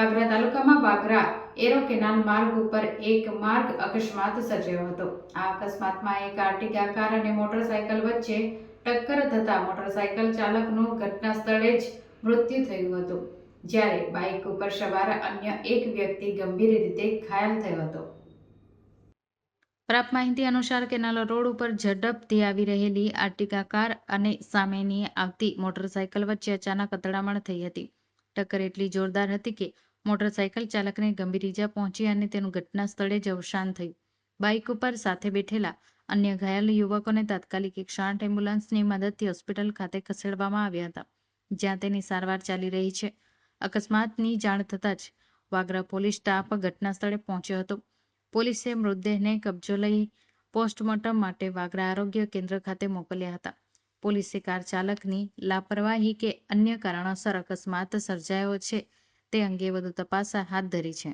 વાગરા તાલુકામાં Vagra arrow canal માર્ગ ઉપર એક માર્ગ અકસ્માત સર્જાયો હતો. આ અકસ્માતમાં એક આર્ટિગા કાર અને મોટરસાયકલ વચ્ચે ટક્કર થતા મોટરસાયકલ ચાલકનું ઘટના સ્થળે જ મૃત્યુ થયું હતું, જ્યારે બાઇક ઉપર સવાર અન્ય એક વ્યક્તિ ગંભીર રીતે ઘાયલ થયો હતો. પ્રાપ્ત માહિતી અનુસાર કેનાલ રોડ ઉપર ઝડપથી આવી રહેલી આર્ટિકા, કાર અને સામેની આવતી મોટરસાયકલ વચ્ચે અચાનક અથડામણ થઈ હતી. ટક્કર એટલી જોરદાર હતી કે મોટરસાયકલ ચાલકને ગંભીર ઈજા પહોંચી અને તેનું ઘટના સ્થળે જ અવસાન થયું. બાઇક ઉપર સાથે બેઠેલા અન્ય ઘાયલ યુવકોને તાત્કાલિક એક આઠ એમ્બ્યુલન્સની મદદથી હોસ્પિટલ ખાતે ખસેડવામાં આવ્યા હતા, જ્યાં તેની સારવાર ચાલી રહી છે. અકસ્માતની જાણ થતાં જ વાગરા પોલીસ સ્ટાફ ઘટના સ્થળે પહોંચ્યો હતો. પોલીસે મૃતદેહને કબજો લઈ પોસ્ટમોર્ટમ માટે વાગરા આરોગ્ય કેન્દ્ર ખાતે મોકલ્યા હતા. પોલીસે કાર ચાલકની લાપરવાહી કે અન્ય કારણોસર અકસ્માત સર્જાયો છે તે અંગે વધુ તપાસ હાથ ધરી છે.